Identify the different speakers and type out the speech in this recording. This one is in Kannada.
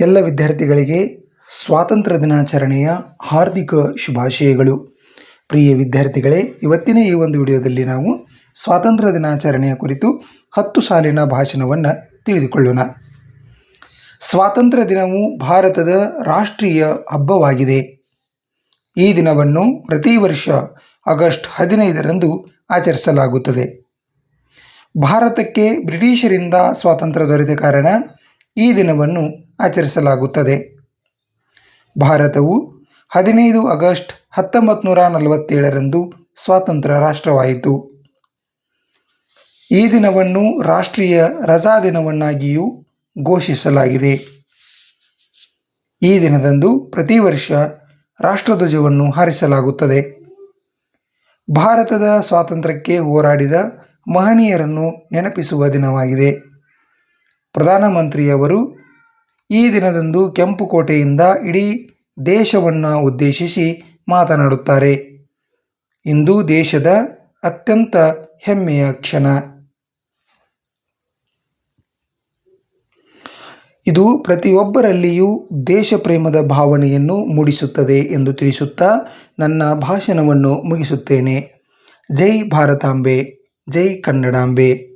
Speaker 1: ಎಲ್ಲ ವಿದ್ಯಾರ್ಥಿಗಳಿಗೆ ಸ್ವಾತಂತ್ರ್ಯ ದಿನಾಚರಣೆಯ ಹಾರ್ದಿಕ ಶುಭಾಶಯಗಳು. ಪ್ರಿಯ ವಿದ್ಯಾರ್ಥಿಗಳೇ, ಇವತ್ತಿನ ಈ ಒಂದು ವಿಡಿಯೋದಲ್ಲಿ ನಾವು ಸ್ವಾತಂತ್ರ್ಯ ದಿನಾಚರಣೆಯ ಕುರಿತು ಹತ್ತು ಸಾಲಿನ ಭಾಷಣವನ್ನು ತಿಳಿದುಕೊಳ್ಳೋಣ. ಸ್ವಾತಂತ್ರ್ಯ ದಿನವು ಭಾರತದ ರಾಷ್ಟ್ರೀಯ ಹಬ್ಬವಾಗಿದೆ. ಈ ದಿನವನ್ನು ಪ್ರತಿ ವರ್ಷ ಆಗಸ್ಟ್ ಹದಿನೈದರಂದು ಆಚರಿಸಲಾಗುತ್ತದೆ. ಭಾರತಕ್ಕೆ ಬ್ರಿಟಿಷರಿಂದ ಸ್ವಾತಂತ್ರ್ಯ ದೊರೆತ ಕಾರಣ ಈ ದಿನವನ್ನು ಆಚರಿಸಲಾಗುತ್ತದೆ. ಭಾರತವು ಹದಿನೈದು ಆಗಸ್ಟ್ ಹತ್ತೊಂಬತ್ತು ನೂರ ನಲವತ್ತೇಳರಂದು ಸ್ವಾತಂತ್ರ್ಯ ರಾಷ್ಟ್ರವಾಯಿತು. ಈ ದಿನವನ್ನು ರಾಷ್ಟ್ರೀಯ ರಜಾ ದಿನವನ್ನಾಗಿಯೂ ಘೋಷಿಸಲಾಗಿದೆ. ಈ ದಿನದಂದು ಪ್ರತಿ ವರ್ಷ ರಾಷ್ಟ್ರಧ್ವಜವನ್ನು ಹಾರಿಸಲಾಗುತ್ತದೆ. ಭಾರತದ ಸ್ವಾತಂತ್ರ್ಯಕ್ಕೆ ಹೋರಾಡಿದ ಮಹನೀಯರನ್ನು ನೆನಪಿಸುವ ದಿನವಾಗಿದೆ. ಪ್ರಧಾನಮಂತ್ರಿಯವರು ಈ ದಿನದಂದು ಕೆಂಪುಕೋಟೆಯಿಂದ ಇಡೀ ದೇಶವನ್ನು ಉದ್ದೇಶಿಸಿ ಮಾತನಾಡುತ್ತಾರೆ. ಇಂದು ದೇಶದ ಅತ್ಯಂತ ಹೆಮ್ಮೆಯ ಕ್ಷಣ. ಇದು ಪ್ರತಿಯೊಬ್ಬರಲ್ಲಿಯೂ ದೇಶ ಪ್ರೇಮದ ಭಾವನೆಯನ್ನು ಮೂಡಿಸುತ್ತದೆ ಎಂದು ತಿಳಿಸುತ್ತಾ ನನ್ನ ಭಾಷಣವನ್ನು ಮುಗಿಸುತ್ತೇನೆ. ಜೈ ಭಾರತಾಂಬೆ, ಜೈ ಕನ್ನಡಾಂಬೆ.